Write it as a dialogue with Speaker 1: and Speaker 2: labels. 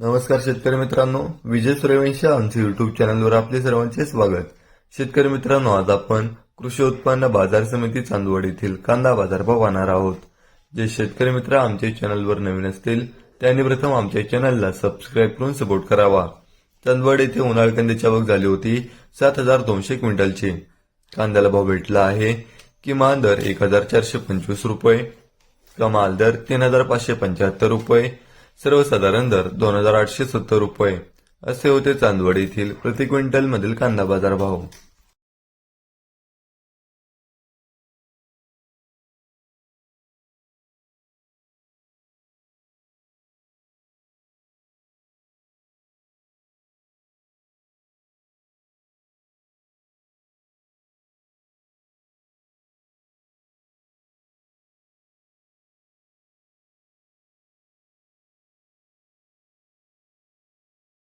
Speaker 1: नमस्कार शेतकरी मित्रांनो विजय सूर्यवंशी आमच्या युट्यूब चॅनलवर आपले सर्वांचे स्वागत. शेतकरी मित्रांनो आज आपण कृषी उत्पन्न बाजार समिती चांदवड येथील कांदा बाजारभाव पाहणार आहोत. जे शेतकरी मित्र आमच्या चॅनलवर नवीन असतील त्यांनी प्रथम आमच्या चॅनलला सबस्क्राईब करून सपोर्ट करावा. चांदवड येथे उन्हाळ कांद्याची आवक झाली होती सात हजार दोनशे क्विंटलची. कांद्याला भाव भेटला आहे किमान दर एक हजार चारशे पंचवीस रुपये कमाल दर तीन हजार पाचशे पंच्याहत्तर रुपये सर्वसाधारण दर दोन हजार आठशे सत्तर रुपये. असे होते चांदवड येथील प्रति क्विंटल मधील कांदा बाजार भाव